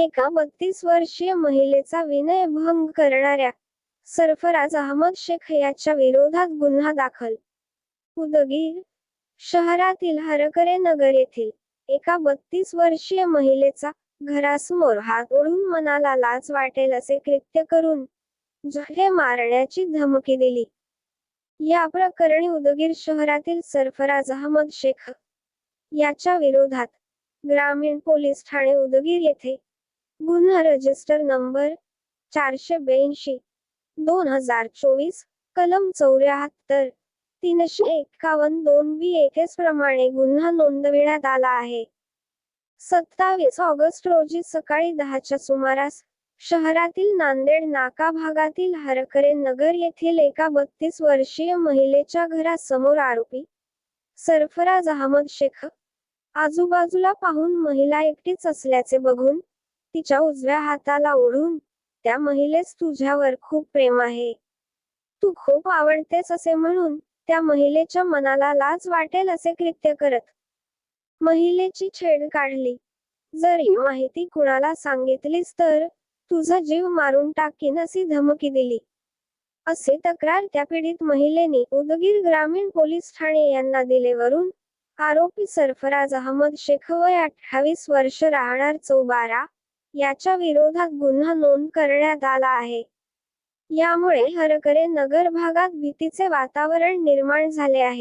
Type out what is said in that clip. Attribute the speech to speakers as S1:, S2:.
S1: एका बत्तीस वर्षीय महिलेचा विनयभंग करणाऱ्या सरफराज अहमद शेख याच्या विरोधात गुन्हा दाखल. उदगीर शहरातील हरकरे नगर येथील एका बत्तीस वर्षीय महिलेचा घरासमोर हात ओढून मनाला लाज वाटेल असे कृत्य करून जहे मारण्याची धमकी दिली. या प्रकरणी उदगीर शहरातील सरफराज अहमद शेख याच्या विरोधात ग्रामीण पोलीस ठाणे उदगीर येथे गुन्हा रजिस्टर नंबर चारशे ब्याऐंशी दोन हजार चोवीस कलम चौऱ्याहत्तर तीनशे एक्कावन्न दोन बी एकेस प्रमाणे गुन्हा नोंदविण्यात आला आहे. सत्तावीस ऑगस्ट रोजी सकाळी दहाच्या सुमारास शहरातील नांदेड नाका भागातील हरकरे नगर येथील एका बत्तीस वर्षीय महिलेच्या घरासमोर आरोपी सरफराज अहमद शेख आजूबाजूला पाहून महिला एकटीच असल्याचे बघून तिच्या उजव्या हाताला ओढून त्या महिलेस तुझ्यावर खूप प्रेम आहे. तू खूप आवडतेस असे म्हणून त्या महिलेच्या मनाला लाज वाटेल असे कृत्य करत. महिलेची छेड काढली. जर ही माहिती कुणाला सांगितलीस तर तुझा जीव मारून टाकीन अशी धमकी दिली. असे तक्रार त्या पीडित महिलेने उदगीर ग्रामीण पोलीस ठाणे यांना दिलेवरून आरोपी सरफराज अहमद शेख वय अठ्ठावीस वर्ष राहणार चौबारा याच्या विरोधात गुन्हा नोंद करण्यात आला आहे. यामुळे हरकरे नगर भागात भीतीचे वातावरण निर्माण झाले आहे.